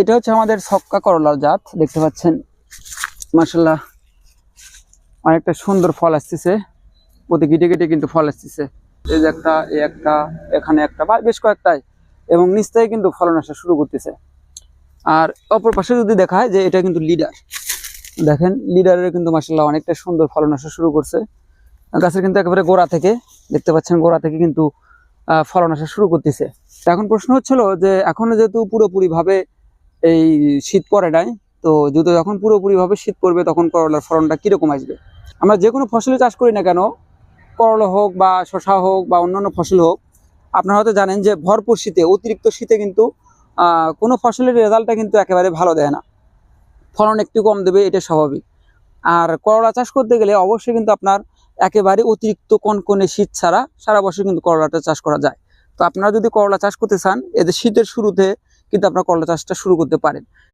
এটা হচ্ছে আমাদের ছক্কা করলার জাত, দেখতে পাচ্ছেন। মার্শাল্লাহ অনেকটা সুন্দর ফল আসতেছে। প্রতি গিটে গিটে কিন্তু ফল আসতেছে। এই যে একটা, এই একটা, এখানে একটা, বা বেশ কয়েকটাই এবং নিচ থেকে কিন্তু ফলন আসা শুরু করতেছে। আর অপর পাশে যদি দেখা যে এটা কিন্তু লিডার। দেখেন, লিডারের কিন্তু মার্শাল্লাহ অনেকটা সুন্দর ফলন আসা শুরু করছে। গাছের কিন্তু একেবারে গোড়া থেকে, দেখতে পাচ্ছেন গোড়া থেকে কিন্তু ফলন আসা শুরু করতেছে। এখন প্রশ্ন হচ্ছিল যে, এখনও যেহেতু পুরোপুরি ভাবে এই শীত পড়ে নাই, তো যদি যখন পুরোপুরি ভাবে শীত পড়বে তখন করলার ফলনটা কীরকম আসবে? আমরা যে কোনো ফসলে চাষ করি না কেন, করলা হোক বা শশা হোক বা অন্যান্য ফসল হোক, আপনারা হয়তো জানেন যে ভরপুর শীতে, অতিরিক্ত শীতে কিন্তু কোনো ফসলের রেজাল্টটা কিন্তু একেবারে ভালো দেয় না। ফলন একটু কম দেবে, এটা স্বাভাবিক। আর করলা চাষ করতে গেলে অবশ্যই কিন্তু আপনার একেবারে অতিরিক্ত কনকনে শীত ছাড়া সারা বছর কিন্তু করলাটা চাষ করা যায়। তো আপনারা যদি করলা চাষ করতে চান, এদের শীতের শুরুতে কিন্তু আপনার করলা চাষটা শুরু করতে পারেন।